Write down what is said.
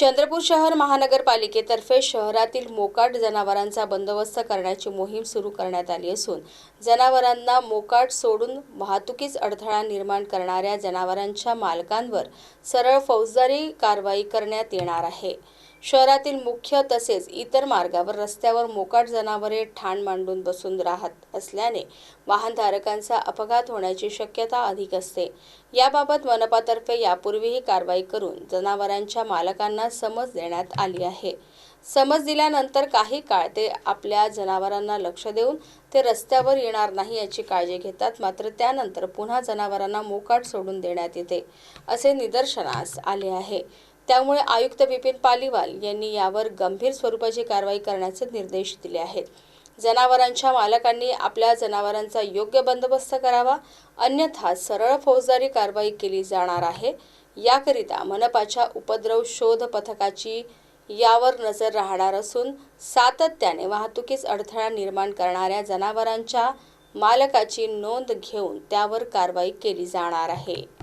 चंद्रपूर शहर महानगरपालिकेतर्फे शहरातील मोकाट जनावरांचा बंदोबस्त करण्याची मोहीम सुरू करण्यात आली असून जनावरांना मोकाट सोडून वाहतुकीस अडथळा निर्माण करणाऱ्या जनावरांच्या मालकांवर सरळ फौजदारी कारवाई करण्यात येणार आहे. शहरातील मुख्य तसेच इतर मार्गावर रस्त्यावर मोकाट जनावरे ठाण मांडून बसून राहत असल्याने वाहनधारकांचा अपघात होण्याची शक्यता अधिक असते. याबाबत मनपातर्फे यापूर्वीही कारवाई करून जनावरांच्या मालकांना समज देण्यात आली आहे. समज दिल्यानंतर काही काळ ते आपल्या जनावरांना लक्ष देऊन ते रस्त्यावर येणार नाही याची काळजी घेतात मात्र त्यानंतर पुन्हा जनावरांना मोकाट सोडून देण्यात येते असे निदर्शनास आले आहे. त्यामुळे आयुक्त बिपिन पालिवाल यांनी यावर गंभीर स्वरूपाची कारवाई करण्याचे निर्देश दिले आहेत. जनावरांच्या मालकांनी आपल्या जनावरांचा योग्य बंदोबस्त करावा अन्यथा सरळ फौजदारी कारवाई केली जाणार आहे. याकरिता मनपाच्या उपद्रव शोध पथकाची यावर नजर राहणार असून सातत्याने वाहतुकीस अडथळा निर्माण करणाऱ्या जनावरांच्या मालकाची नोंद घेऊन त्यावर कारवाई केली जाणार आहे.